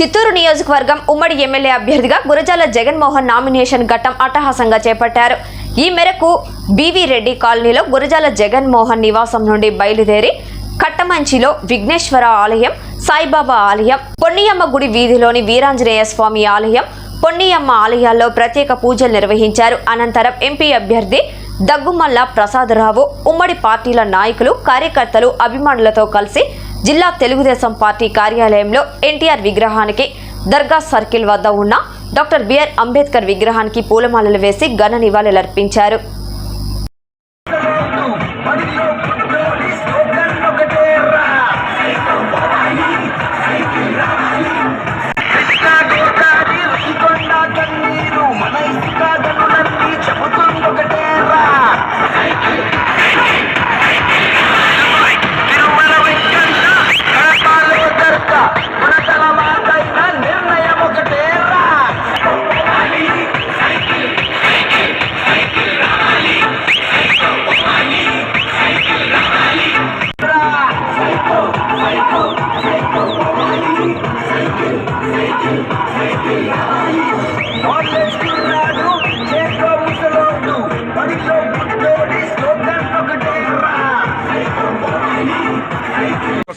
చిత్తూరు నియోజకవర్గం ఉమ్మడి ఎమ్మెల్యే అభ్యర్థిగా గురజాల జగన్మోహన్ నామినేషన్ ఘట్టం అట్టహాసంగా చేపట్టారు. ఈ మేరకు బీవీ రెడ్డి కాలనీలో గురజాల జగన్మోహన్ నివాసం నుండి బయలుదేరి కట్టమంచిలో విఘ్నేశ్వర ఆలయం సాయిబాబా ఆలయం పొన్నియమ్మ గుడి వీధిలోని వీరాంజనేయ స్వామి ఆలయం పొన్నియమ్మ ఆలయాల్లో ప్రత్యేక పూజలు నిర్వహించారు. అనంతరం ఎంపీ అభ్యర్థి దగ్గుమల్ల ప్రసాదరావు ఉమ్మడి పార్టీల నాయకులు కార్యకర్తలు అభిమానులతో కలిసి జిల్లా తెలుగుదేశం పార్టీ కార్యాలయంలో ఎన్టీఆర్ విగ్రహానికి దర్గా సర్కిల్ వద్ద ఉన్న డాక్టర్ బిఆర్ అంబేద్కర్ విగ్రహానికి పూలమాలలు వేసి ఘన నివాళులర్పించారు.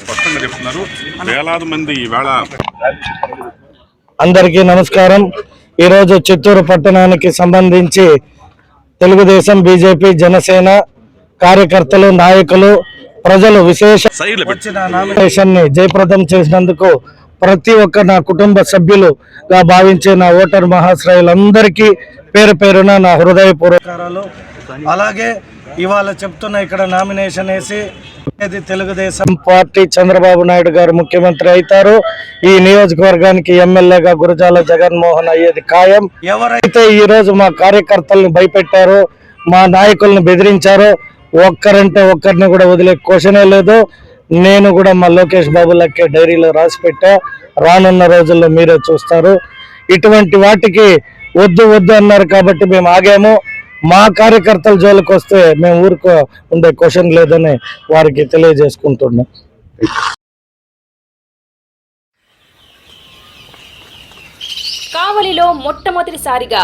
స్పష్టంగా చెప్తున్నారు వేలాది మంది ఈవేళ అందరికీ నమస్కారం. ఈరోజు చిత్తూరు పట్టణానికి సంబంధించి తెలుగుదేశం బీజేపీ జనసేన కార్యకర్తలు నాయకులు ప్రజలు విశేష నామినేషన్ని జయప్రదం చేసినందుకు ప్రతి ఒక్క నా కుటుంబ సభ్యులుగా భావించే నా ఓటర్ మహాశ్రయులందరికీ పేరు పేరున నా హృదయపూర్వకారాలు అలాగే ఇవాళ చెప్తున్న ఇక్కడ నామినేషన్ వేసి తెలుగుదేశం పార్టీ చంద్రబాబు నాయుడు గారు ముఖ్యమంత్రి అవుతారు. ఈ నియోజకవర్గానికి ఎమ్మెల్యేగా గురజాల జగన్మోహన్ అయ్యేది ఖాయం. ఎవరైతే ఈ రోజు మా కార్యకర్తల్ని భయపెట్టారో మా నాయకుల్ని బెదిరించారో. ఒక్కరంటే ఒక్కరిని కూడా వదిలే క్వశ్చనే లేదు. నేను కూడా మా లోకేష్ బాబు లక్కే డైరీలో రాసి పెట్టా. రానున్న రోజుల్లో మీరే చూస్తారు. ఇటువంటి వాటికి వద్దు వద్దు అన్నారు కాబట్టి మేము ఆగాము. మా కార్యకర్తల జోలికి వస్తే మేము ఊరుకో ఉండే క్వశ్చన్ లేదని వారికి తెలియజేసుకుంటున్నాం. కావలిలో మొట్టమొదటిసారిగా